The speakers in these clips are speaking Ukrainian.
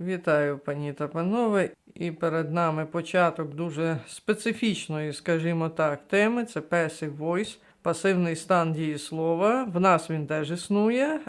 Вітаю, пані та панове. І перед нами початок дуже специфічної, скажімо так, теми. Це passive voice, пасивний стан дієслова. В нас він теж існує. Е,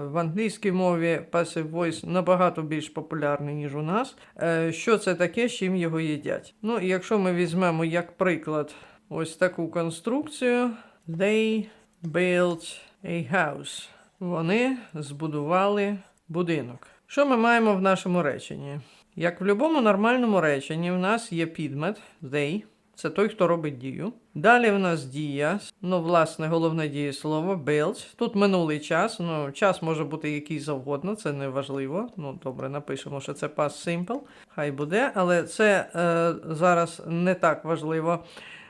В англійській мові passive voice набагато більш популярний, ніж у нас. Е, Що це таке, з чим його їдять? Ну, якщо ми візьмемо як приклад ось таку конструкцію, they built a house. Вони збудували будинок. Що ми маємо в нашому реченні? Як в будь-якому нормальному реченні, в нас є підмет they, це той, хто робить дію. Далі в нас дія, ну, власне, головне дієслово build. Тут минулий час. Ну, час може бути який завгодно, це не важливо. Ну, добре, напишемо, що це past simple. Хай буде, але це е, зараз не так важливо.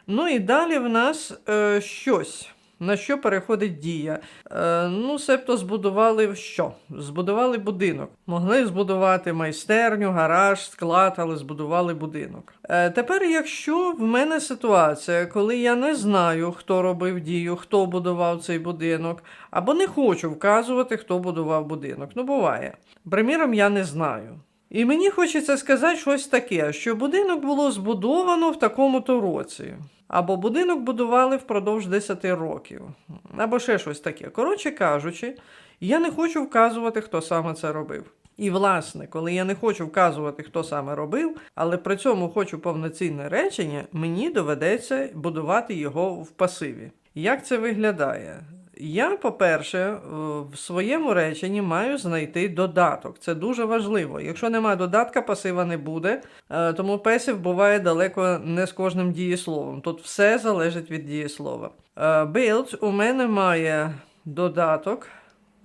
Ну і далі в нас е, щось. На що переходить дія? Е, ну, себто збудували що? Збудували будинок. Могли збудувати майстерню, гараж, склад, але збудували будинок. Е, тепер, якщо в мене ситуація, коли я не знаю, хто робив дію, хто будував цей будинок, або не хочу вказувати, хто будував будинок. Ну, буває. Приміром, я не знаю. І мені хочеться сказати щось таке, що будинок було збудовано в такому-то році. Або будинок будували впродовж 10 років, або ще щось таке. Коротше кажучи, я не хочу вказувати, хто саме це робив. І, власне, коли я не хочу вказувати, хто саме робив, але при цьому хочу повноцінне речення, мені доведеться будувати його в пасиві. Як це виглядає? Я, по-перше, е, в своєму реченні маю знайти додаток. Це дуже важливо. Якщо немає додатка, пасива не буде. Е, Тому песів буває далеко не з кожним дієсловом. Тут все залежить від дієслова. Е, Build у мене має додаток.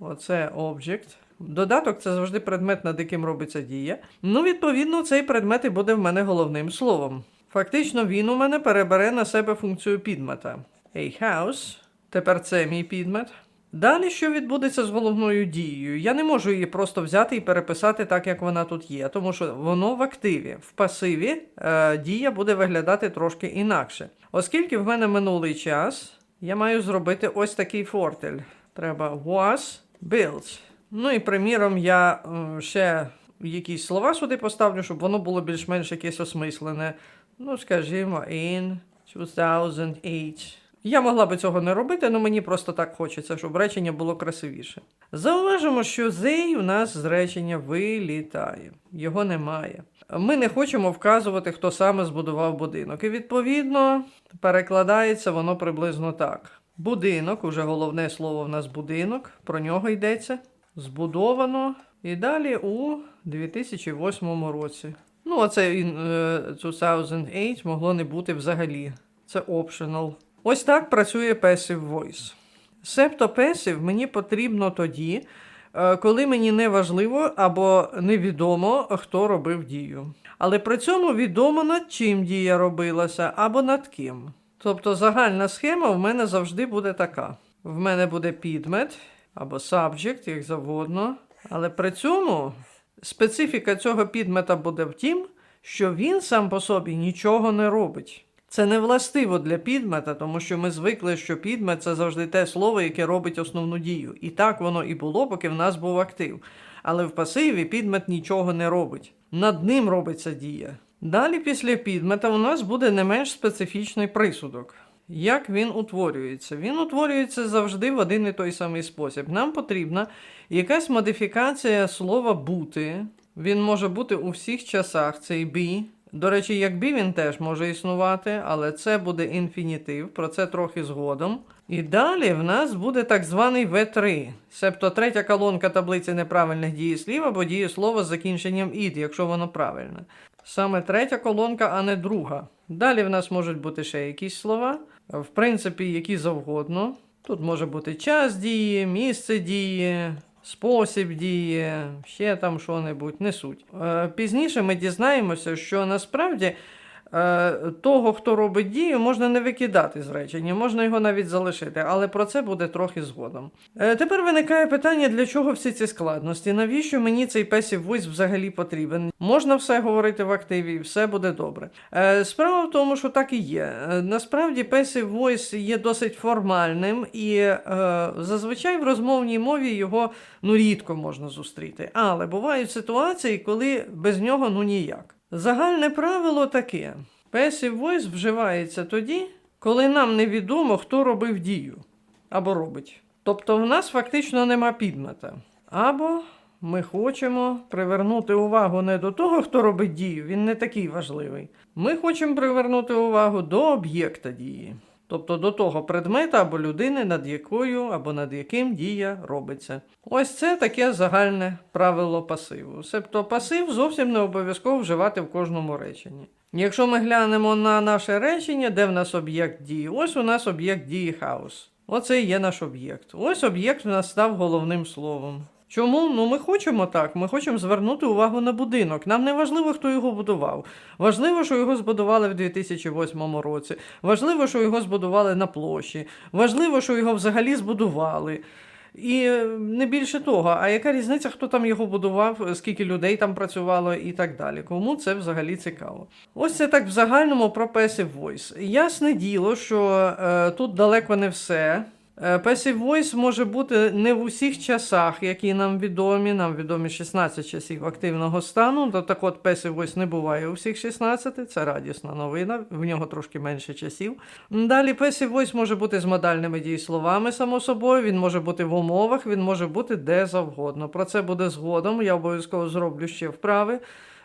Оце object. Додаток це завжди предмет, над яким робиться дія. Ну, відповідно, цей предмет і буде в мене головним словом. Фактично, він у мене перебере на себе функцію підмета. A house. Тепер це мій підмет. Далі, що відбудеться з головною дією? Я не можу її просто взяти і переписати так, як вона тут є, тому що воно в активі. В пасиві е, дія буде виглядати трошки інакше. Оскільки в мене минулий час, я маю зробити ось такий фортель. Треба was built. Ну і приміром, я е, ще якісь слова сюди поставлю, щоб воно було більш-менш якесь осмислене. Ну, скажімо, in 2008. Я могла би цього не робити, але мені просто так хочеться, щоб речення було красивіше. Зауважимо, що they у нас з речення вилітає, його немає. Ми не хочемо вказувати, хто саме збудував будинок. І відповідно перекладається воно приблизно так. Будинок, уже головне слово в нас будинок, про нього йдеться. Збудовано і далі у 2008 році. Ну, оце in, е, 2008 могло не бути взагалі. Це optional. Ось так працює passive voice. Себто passive мені потрібно тоді, е, коли мені не важливо або невідомо, хто робив дію. Але при цьому відомо над чим дія робилася або над ким. Тобто загальна схема в мене завжди буде така: в мене буде підмет або subject, як завгодно. Але при цьому специфіка цього підмета буде в тім, що він сам по собі нічого не робить. Це не властиво для підмета, тому що ми звикли, що підмет це завжди те слово, яке робить основну дію. І так воно і було, поки в нас був актив. Але в пасиві підмет нічого не робить. Над ним робиться дія. Далі, після підмета, у нас буде не менш специфічний присудок. Як він утворюється? Він утворюється завжди в один і той самий спосіб. Нам потрібна якась модифікація слова бути. Він може бути у всіх часах, цей be. До речі, як він теж може існувати, але це буде інфінітив, про це трохи згодом. І далі в нас буде так званий V3, себто третя колонка таблиці неправильних дієслів або дієслово з закінченням id, якщо воно правильне. Саме третя колонка, а не друга. Далі в нас можуть бути ще якісь слова, в принципі, які завгодно. Тут може бути час дії, місце дії, спосіб дії, ще там що-небудь, не суть. Е, Пізніше ми дізнаємося, що насправді того, хто робить дію, можна не викидати з речення, можна його навіть залишити, але про це буде трохи згодом. Е, тепер виникає питання, для чого всі ці складності? Навіщо мені цей passive voice взагалі потрібен? Можна все говорити в активі, і все буде добре. Е, справа в тому, що так і є. Е, насправді, passive voice є досить формальним, і е, зазвичай в розмовній мові його ну, рідко можна зустріти. Але бувають ситуації, коли без нього ну ніяк. Загальне правило таке: passive voice вживається тоді, коли нам невідомо, хто робив дію або робить. Тобто в нас фактично нема підмета. Або ми хочемо привернути увагу не до того, хто робить дію, він не такий важливий. Ми хочемо привернути увагу до об'єкта дії, тобто до того предмета або людини, над якою або над яким дія робиться. Ось це таке загальне правило пасиву. Себто пасив зовсім не обов'язково вживати в кожному реченні. Якщо ми глянемо на наше речення, де в нас об'єкт дії, ось у нас об'єкт дії хаус. Оце і є наш об'єкт. Ось об'єкт у нас став головним словом. Чому? Ну ми хочемо так. Ми хочемо звернути увагу на будинок. Нам не важливо, хто його будував. Важливо, що його збудували в 2008 році. Важливо, що його збудували на площі. Важливо, що його взагалі збудували. І е, не більше того, а яка різниця, хто там його будував, скільки людей там працювало і так далі. Кому це взагалі цікаво? Ось це так в загальному про Passive Voice. Ясне діло, що е, тут далеко не все. Е, Passive Voice може бути не в усіх часах, які нам відомі. Нам відомі 16 часів активного стану. То так от Passive Voice не буває у всіх 16, це радісна новина, в нього трошки менше часів. Далі Passive Voice може бути з модальними дієсловами, само собою, він може бути в умовах, він може бути де завгодно. Про це буде згодом. Я обов'язково зроблю ще вправи.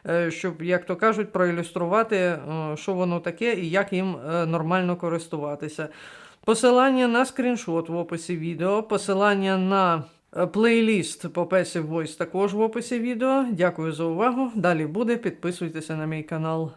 е, Щоб, як то кажуть, проілюструвати, е, що воно таке і як їм нормально користуватися. Посилання на скріншот в описі відео, посилання на е, плейліст по Passive Voice також в описі відео. Дякую за увагу. Далі буде. Підписуйтеся на мій канал.